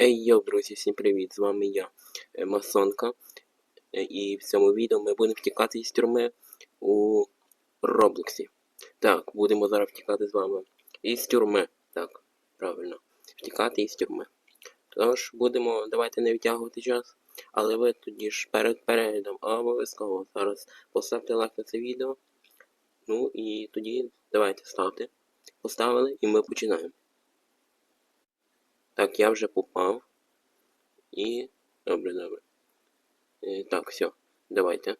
Ей, йоу, друзі, всім привіт! З вами я, е, Масонка. Е, І в цьому відео ми будемо втікати із тюрми у Роблоксі. Так, будемо зараз втікати з вами із тюрми. Так, правильно. Втікати із тюрми. Тож, будемо, давайте не відтягувати час, але ви тоді ж перед переглядом обов'язково зараз поставте лайк на це відео. Ну і тоді давайте ставте. Поставили і ми починаємо. Так, я вже попав. І. Добре, добре. Е, так, все, давайте.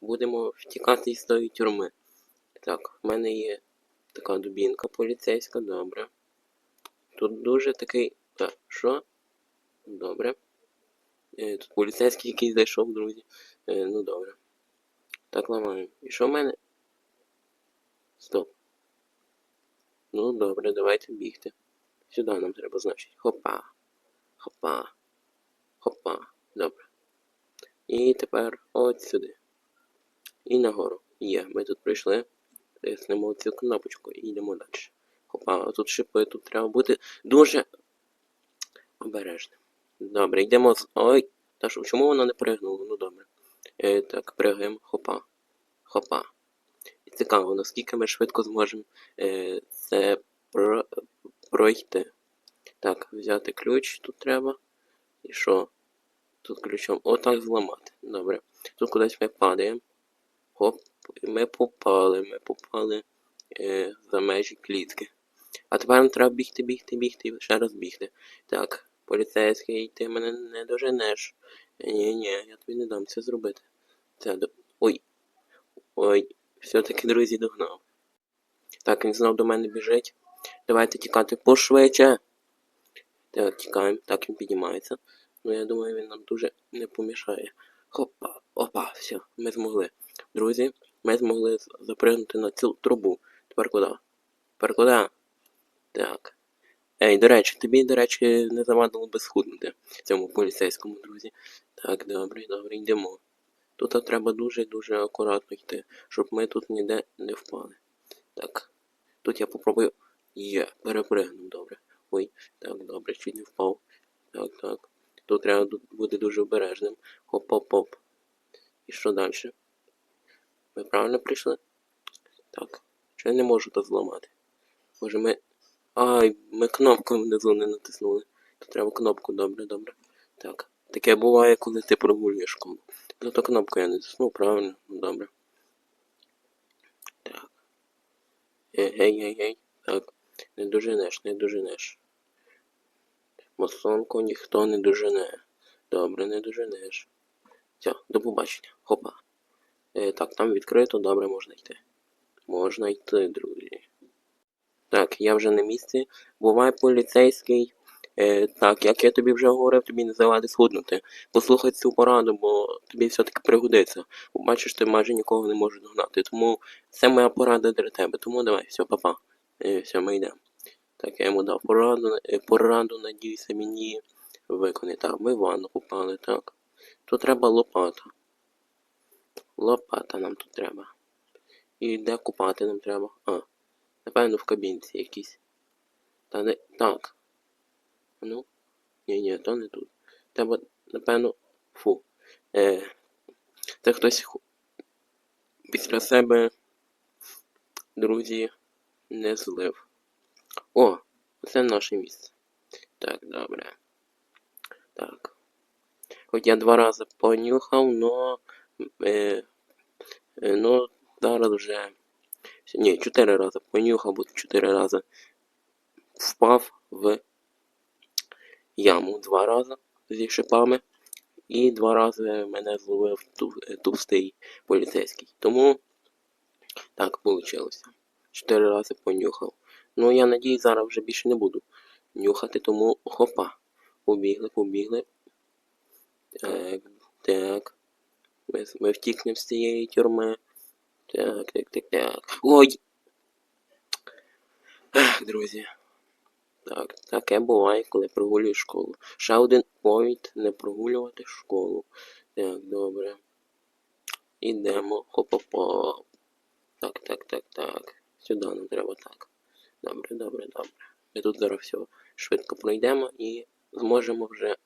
Будемо втікати із тої тюрми. Так, в мене є така дубінка поліцейська, добре. Тут дуже такий. Так, що? Добре. Е, тут поліцейський якийсь зайшов, друзі. Е, ну добре. Так, ламаємо. І що в мене? Стоп. Ну, добре, давайте бігти. Сюди нам треба, значить. Хопа. Хопа. Хопа. Добре. І тепер от сюди. І нагору. Є, ми тут прийшли. Тиснемо цю кнопочку і йдемо далі. Хопа, тут шипи, тут треба бути дуже обережним. Добре, йдемо з. Ой! Та що, чому вона не пригнула? Ну добре. Е, так, пригаємо. Хопа. Хопа. І цікаво, наскільки ми швидко зможемо е, це про... пройти. Так, взяти ключ тут треба. І що? Тут ключом. Отак зламати. Добре. Тут кудись ми падаємо. Хоп, ми попали, ми попали е, за межі клітки. А тепер нам треба бігти, бігти, бігти і ще раз бігти. Так, поліцейський, ти мене не доженеш. Ні, ні, я тобі не дам це зробити. Це до. Ой. Ой, все-таки, друзі, догнав. Так, він знов до мене біжить. Давайте тікати пошвидше. Так, тікаємо. Так, він піднімається. Ну, я думаю, він нам дуже не помішає. Хопа, опа, все, ми змогли. Друзі, ми змогли запригнути на цю трубу. Тепер куди? Тепер куди? Так. Ей, до речі, тобі, до речі, не завадило би схуднути цьому поліцейському, друзі. Так, добре, добре, йдемо. Тут треба дуже-дуже акуратно йти, щоб ми тут ніде не впали. Так. Тут я попробую. Є, перепригнув, добре. Ой, так, добре, чуть не впав. Так, так. Тут треба бути дуже обережним. Хоп-хоп-хоп. І що далі? Ми правильно прийшли? Так. Чи я не можу то зламати? Може ми. Ай, ми кнопку внизу не натиснули. Тут треба кнопку, добре, добре. Так. Таке буває, коли ти прогулюєш школу. Зато кнопку я не натиснув, правильно, ну добре. Так. Ей, ей, ей, ей. Так. Не доженеш, не доженеш. Масонку ніхто не дожене. Добре, не доженеш. Все, до побачення. Хопа. Е, так, там відкрито, добре, можна йти. Можна йти, друзі. Так, я вже на місці. Бувай поліцейський. Е, так, як я тобі вже говорив, тобі не завади схуднути. Послухай цю пораду, бо тобі все-таки пригодиться. Бачиш, ти майже нікого не можеш догнати. Тому це моя порада для тебе. Тому давай, все, папа. Е, все, ми йдемо. Так, я йому дав пораду, е, пораду, надіюся, мені виконає. Так, ми ванну попали, так. Тут треба лопата. Лопата нам тут треба. І де купати нам треба? А, напевно, в кабінці якійсь. Та не. Так. Ну. Ні, ні, то не тут. Треба, напевно, фу. Е, це хтось після себе, друзі, не злив. О, це наше місце. Так, добре. Так. Хоч я два рази понюхав, но. Е, е, ну, зараз вже. Ні, чотири рази понюхав, бо чотири рази впав в яму два рази зі шипами. І два рази мене зловив е, товстий поліцейський. Тому так вийшло. Чотири рази понюхав. Ну, я надіюсь, зараз вже більше не буду нюхати, тому хопа. Побігли, побігли. Так, так. Ми, ми втікнемо з цієї тюрми. Так, так, так, так. Ой! Ех, друзі. Так, таке буває, коли прогулюєш школу. Ще один повід не прогулювати школу. Так, добре. Ідемо. Хопа-па. Так, так, так, так. Сюди нам треба так. Добре, добре, добре. Ми тут зараз все швидко пройдемо і зможемо вже.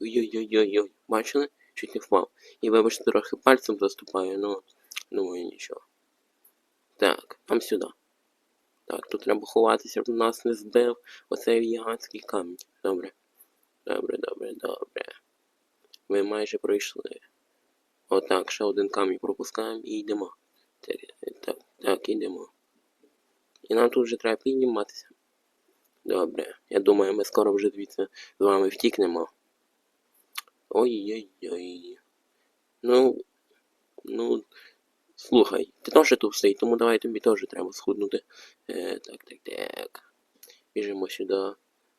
Ой-ой-ой-ой-ой. Бачили? Чуть не впав. І вибачте, трохи пальцем заступаю, ну думаю нічого. Так, там сюди. Так, тут треба ховатися, щоб нас не збив оцей гігантський камінь. Добре. Добре, добре, добре. Ми майже пройшли. Отак, ще один камінь пропускаємо і йдемо. Так, так, так, йдемо. І нам тут вже треба підніматися. Добре. Я думаю, ми скоро вже звідси з вами втікнемо. Ой-ой-ой. Ну. Ну. Слухай, ти теж тут стоїть, тому давай тобі теж треба схуднути. Е, так, так, так. Біжимо сюди.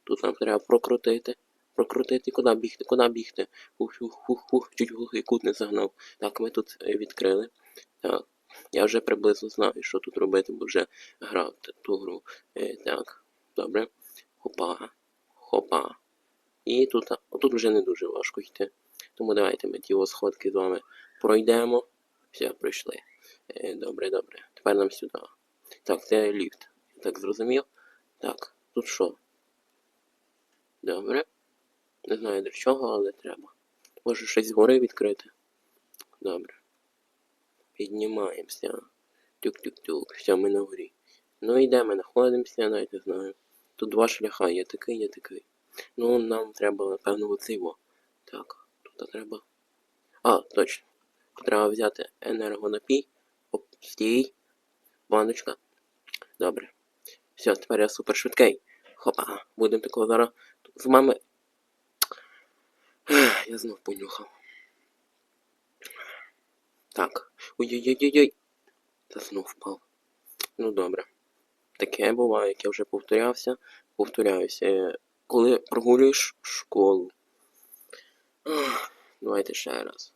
Тут нам треба прокрутити. Прокрутити, куди бігти, куди бігти. Ух, ух, ух, ух, чуть глухий кут не загнав. Так, ми тут е, відкрили. Так. Я вже приблизно знаю, що тут робити, бо вже грав ту гру. Е, так, добре. Хопа. Хопа. І тут, тут вже не дуже важко йти. Тому давайте ми ті сходки з вами пройдемо. Все, пройшли. Е, добре, добре. Тепер нам сюди. Так, це ліфт. Так зрозумів. Так, тут що? Добре. Не знаю для чого, але треба. Може щось згори відкрити. Добре. Піднімаємося. Тюк-тюк-тюк. Все, ми на горі. Ну і де ми знаходимося, я навіть не знаю. Тут два шляха, є такий, є такий. Ну, нам треба, напевно, оцей во. Так, тут треба. А, точно. Треба взяти енергонапій. Оп, стій. Баночка. Добре. Все, тепер я супер швидкий. Хопа. Будемо такого зараз з мами. Я знов понюхав. Так. Ой-ой-ой-ой-ой. Та знов впав. Ну добре. Таке буває, як я вже повторявся. Повторяюся. Е, Коли прогулюєш школу. Давайте ще раз.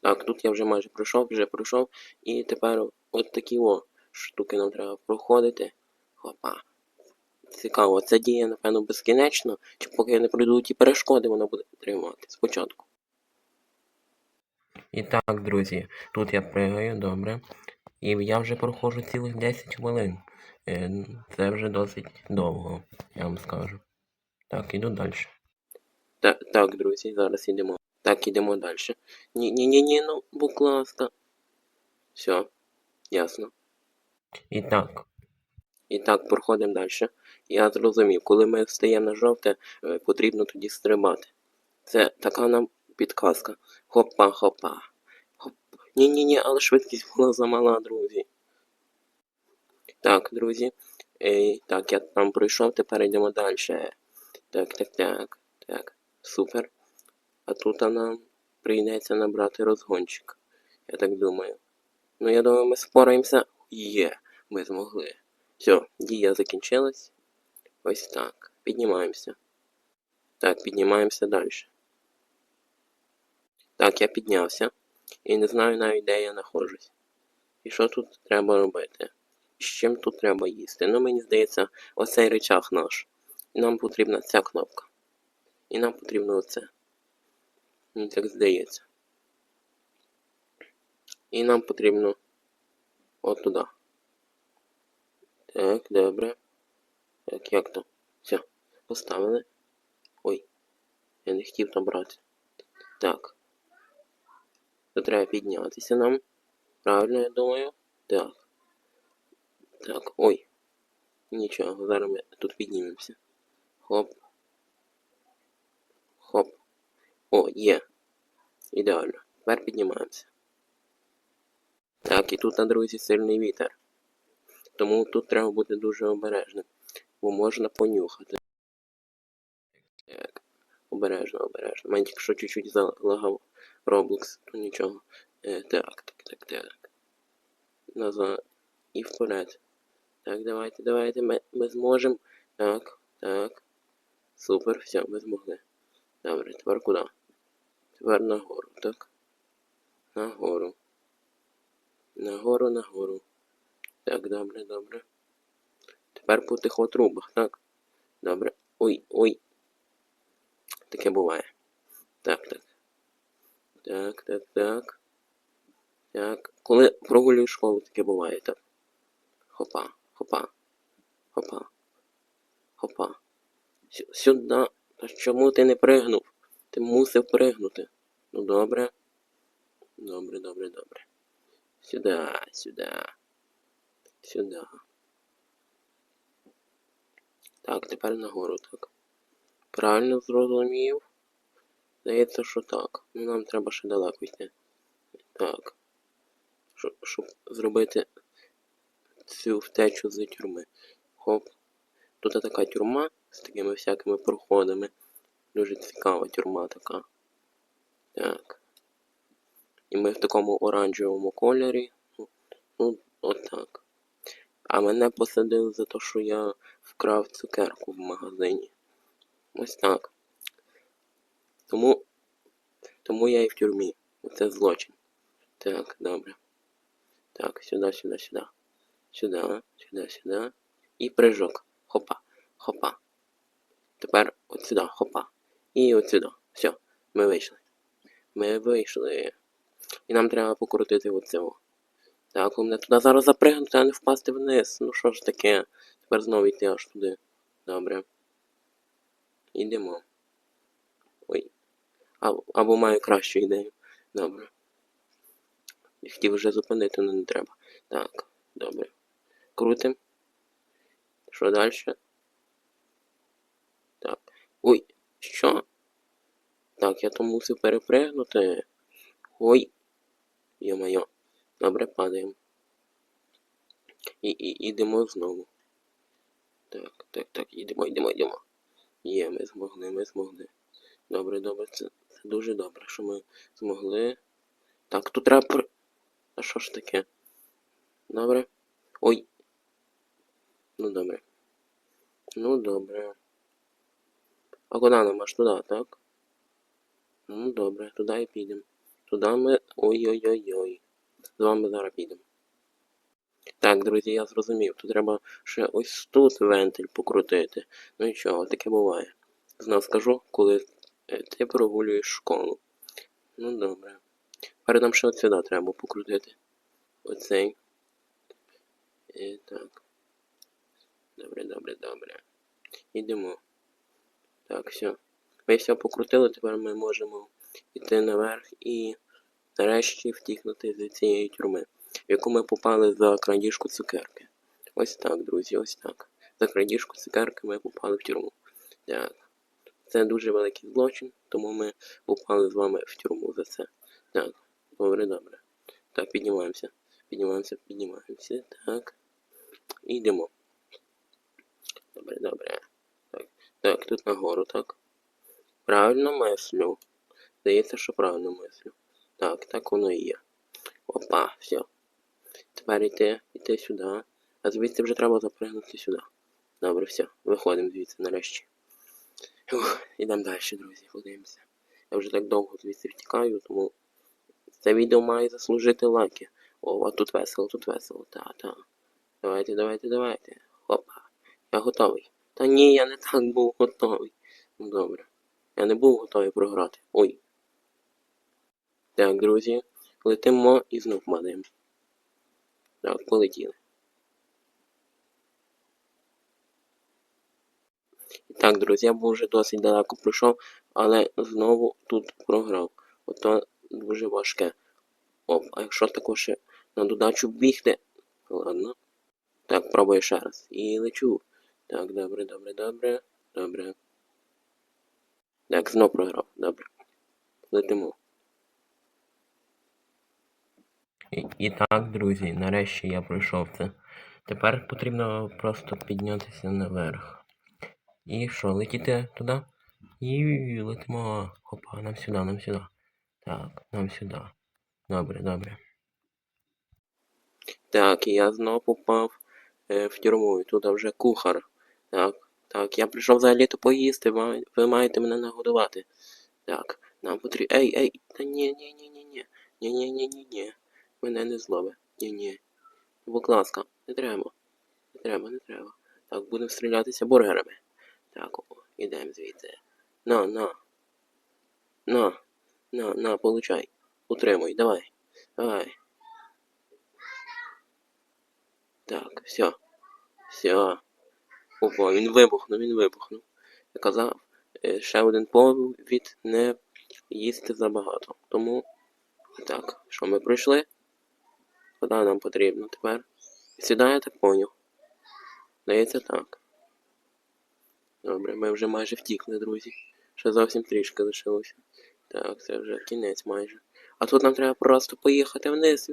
Так, тут я вже майже пройшов, вже пройшов. І тепер от такі о штуки нам треба проходити. Хопа. Цікаво, це діє, напевно, безкінечно, чи поки я не пройду ті перешкоди, воно буде тримати спочатку. І так, друзі, тут я пригаю, добре. І я вже проходжу цілих 10 хвилин. Е, Це вже досить довго, я вам скажу. Так, іду далі. Так, так, друзі, зараз йдемо. Так, ідемо далі. Ні, ні, ні, ні, ну, будь ласка. Все, ясно. І так. І так, проходимо далі. Я зрозумів, коли ми встаємо на жовте, е, потрібно тоді стрибати. Це така нам підказка. Хопа, хопа. Хоп. Ні-ні-ні, але швидкість була замала, друзі. Так, друзі. Е, так, я там пройшов, тепер йдемо далі. Так, так, так, так. Супер. А тут нам прийдеться набрати розгончик. Я так думаю. Ну, я думаю, ми спораємося. Є, ми змогли. Все, дія закінчилась. Ось так. Піднімаємося. Так, піднімаємося далі. Так, я піднявся. І не знаю навіть, де я знаходжусь. І що тут треба робити? З чим тут треба їсти? Ну, мені здається, оцей речах наш. І нам потрібна ця кнопка. І нам потрібно оце. Мені так здається. І нам потрібно от туди. Так, добре. Так, як то? Все, поставили. Ой, я не хотів там брати. Так. То треба піднятися нам. Правильно, я думаю. Так. Так, ой. Нічого, зараз ми тут піднімемося. Хоп. Хоп. О, є. Ідеально. Тепер піднімаємося. Так, і тут на друзі сильний вітер. Тому тут треба бути дуже обережним, бо можна понюхати. Так, обережно, обережно. Мене тільки що чуть-чуть залагав Roblox, то нічого. Е, так, так, так, так. Назад. І вперед. Так, давайте, давайте, ми, ми зможемо. Так, так. Супер, все, ми змогли. Добре, тепер куди? Тепер нагору, так? Нагору. Нагору, нагору. Так, добре, добре. Тепер по тихотрубах, так? Добре. Ой, ой. Таке буває. Так, так. Так, так, так. Так. Коли прогулюю школу, таке буває, так. Хопа, хопа, хопа, хопа. Сю- Сюди. А чому ти не пригнув? Ти мусив пригнути. Ну добре. Добре, добре, добре. Сюди, сюди. Сюди. Так, тепер нагору так. Правильно зрозумів? Здається, що так. Ну нам треба ще далеко йти. Так. Щоб, щоб зробити цю втечу з тюрми. Хоп. Тут така тюрма з такими всякими проходами. Дуже цікава тюрма така. Так. І ми в такому оранжевому кольорі. Ну, ну отак. А мене посадили за те, що я вкрав цукерку в магазині. Ось так. Тому. Тому я і в тюрмі. Це злочин. Так, добре. Так, сюди, сюди, сюди. Сюди, сюди, сюди. І прыжок. Хопа, хопа. Тепер от сюди, хопа. І от сюди. Все, ми вийшли. Ми вийшли. І нам треба покрутити оцього. Так, у мене туди зараз запригнути, а не впасти вниз. Ну що ж таке? Тепер знову йти аж туди. Добре. Йдемо. Або маю кращу ідею. Добре. Хотів вже зупинити, але не треба. Так, добре. Крутим. Що далі? Так. Ой, що? Так, я то мусив перепригнути. Ой. Йо-моє. Добре, падаємо. І, і ідемо знову. Так, так, так, йдемо, йдемо, йдемо. Є, ми змогли, ми змогли. Добре, добре, це дуже добре, що ми змогли. Так, тут треба при... А що ж таке? Добре. Ой. Ну добре. Ну добре. А куди нам аж туди, так? Ну добре, туди і підемо. Туди ми. Ой-ой-ой-ой. З вами зараз підемо. Так, друзі, я зрозумів. Тут треба ще ось тут вентиль покрутити. Ну нічого, таке буває. Знов скажу, коли ти прогулюєш школу. Ну добре. Тепер нам ще от сюди треба покрутити. Оцей. І так. Добре, добре, добре. Йдемо. Так, все. Ми все покрутили, тепер ми можемо йти наверх і нарешті втікнути з цієї тюрми, в яку ми попали за крадіжку цукерки. Ось так, друзі, ось так. За крадіжку цукерки ми попали в тюрму. Так. Це дуже великий злочин, тому ми попали з вами в тюрму за це. Так, добре, добре. Так, піднімаємося. Піднімаємося, піднімаємося. Так. І йдемо. Добре, добре. Так, так, тут нагору, так. Правильно мислю. Здається, що правильно мислю. Так, так воно і є. Опа, все. Тепер йти, йти сюди. А звідси вже треба запригнути сюди. Добре, все, виходимо звідси нарешті. Ух, ідемо далі, друзі, подивимося. Я вже так довго звідси втікаю, тому це відео має заслужити лайки. О, а тут весело, тут весело, та-та. Давайте, давайте, давайте. Опа. Я готовий. Та ні, я не так був готовий. Ну добре. Я не був готовий програти. Ой. Так, друзі, летимо і знов падаємо. Так, полетіли. Так, друзі, я був вже досить далеко пройшов, але знову тут програв. Ото дуже важке. Оп, а якщо також на додачу бігти. Ладно. Так, пробую ще раз. І лечу. Так, добре, добре, добре, добре. Так, знов програв. Добре. Летимо. І, і так, друзі, нарешті я пройшов це. Тепер потрібно просто піднятися наверх. І що, летіти туди? І летимо. Хопа, нам сюди, нам сюди. Так, нам сюди. Добре, добре. Так, я знову попав е, в тюрму, і тут вже кухар. Так, так, я прийшов взагалі-то поїсти, ви маєте мене нагодувати. Так, нам потрібно. Ей, ей, та ні, ні, ні, ні, ні. Ні, ні, ні, ні, ні. Мене не злове. Ні, ні. Будь ласка, не треба. Не треба, не треба. Так, будемо стрілятися бургерами. Так, ідемо звідси. На, на. На, на, на, получай. Утримуй, давай. Давай. Так, все. Все. Опа, він вибухнув, він вибухнув. Я казав, е, ще один повід не їсти забагато. Тому так, що ми пройшли? Куди нам потрібно тепер? Я так поняв. Здається так. Добре, ми вже майже втікли, друзі. Ще зовсім трішки лишилося. Так, це вже кінець майже. А тут нам треба просто поїхати вниз.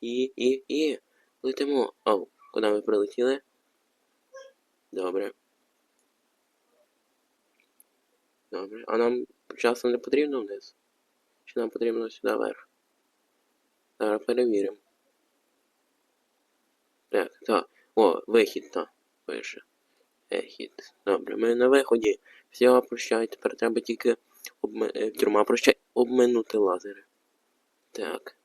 І, і, і. Летимо. Оу, куди ми прилетіли? Добре. Добре. А нам часом не потрібно вниз? Чи нам потрібно сюди вверх? Зараз перевіримо. Так, так. О, вихід, так. Пише. Вихід. Добре, ми на виході. Все, прощай. Тепер треба тільки обми... е, тюрма прощай. Обминути лазери. Так.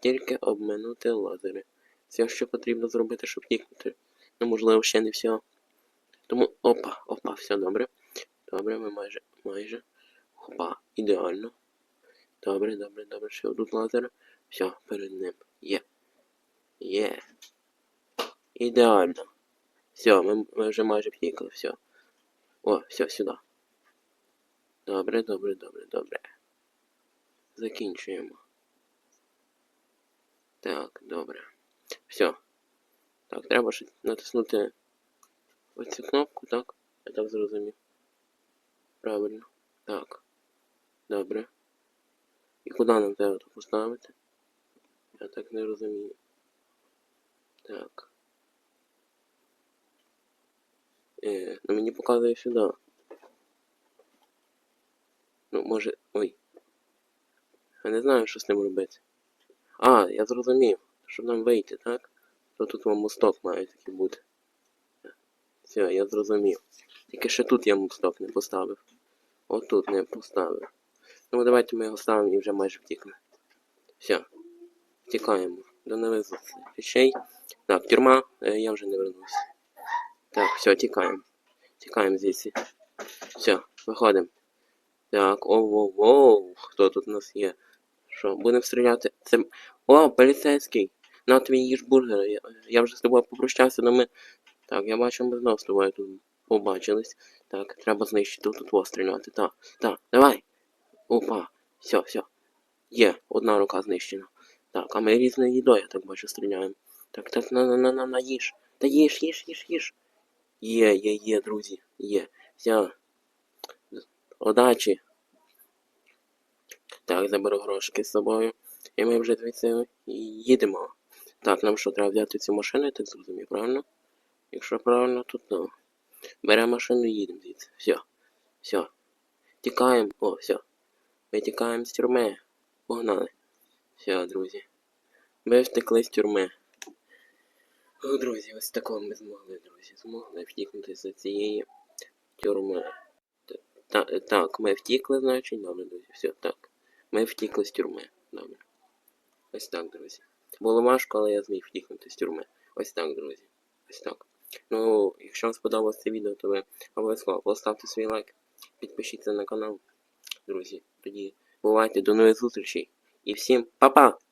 Тільки обминути лазери. Все, що потрібно зробити, щоб тікнути. Ну, можливо, ще не все. Тому. Опа, опа, все добре. Добре, ми майже. майже. Опа, ідеально. Добре, добре, добре. Ще тут лазер. Все, перед ним. Є. Є. Ідеально. Все, ми, ми вже майже втікли, все. О, все, сюди. Добре, добре, добре, добре. Закінчуємо. Так, добре. Все. Так, треба ще натиснути оцю кнопку, так? Я так зрозумів. Правильно. Так. Добре. І куди нам треба поставити? Я так не розумію. Так. Е, ну мені показує сюди. Ну, може. Ой. Я не знаю, що з ним робити. А, я зрозумів. Щоб нам вийти, так? То тут вам мосток має такий бути. Все, я зрозумів. Тільки ще тут я мосток не поставив. Отут не поставив. Ну давайте ми його ставимо і вже майже втікне. Все. Втікаємо. До нових зустрічей. Так, тюрма, е, я вже не вернусь. Так, все, тікаємо. Тікаємо звідси. Все, виходимо. Так, оу-оу-оу, хто тут у нас є? Що, будемо стріляти? Це. О, поліцейський! На тобі їж бургер. Я, я вже з тобою попрощався, але ми. Так, я бачу, ми знову з тобою тут побачились. Так, треба знищити тут во стріляти. Так, так, давай. Опа, все, все. Є, одна рука знищена. Так, а ми різною їдою, я так бачу, стріляємо. Так, так, на, на, на, на, на, їж. Та їж, їж, їж, їж. Є, є, є, друзі, є. Все. Удачі. Так, заберу грошики з собою. І ми вже звідси їдемо. Так, нам що, треба взяти цю машину, я так зрозумів, правильно? Якщо правильно, то ну. Беремо машину і їдемо звідси. Все. Все. Тікаємо. О, все. Ми тікаємо з тюрми. Погнали. Все, друзі. Ми втекли з тюрми. Друзі, ось такого ми змогли, друзі. Змогли втікнути з цієї тюрми. Та, так, ми втікли, значить, добре, друзі. Все, так. Ми втікли з тюрми. Добре. Ось так, друзі. Було важко, але я зміг втікнути з тюрми. Ось так, друзі. Ось так. Ну, якщо вам сподобалось це відео, то ви обов'язково поставте свій лайк, підпишіться на канал, друзі. Тоді бувайте до нових зустрічей. І всім па-па!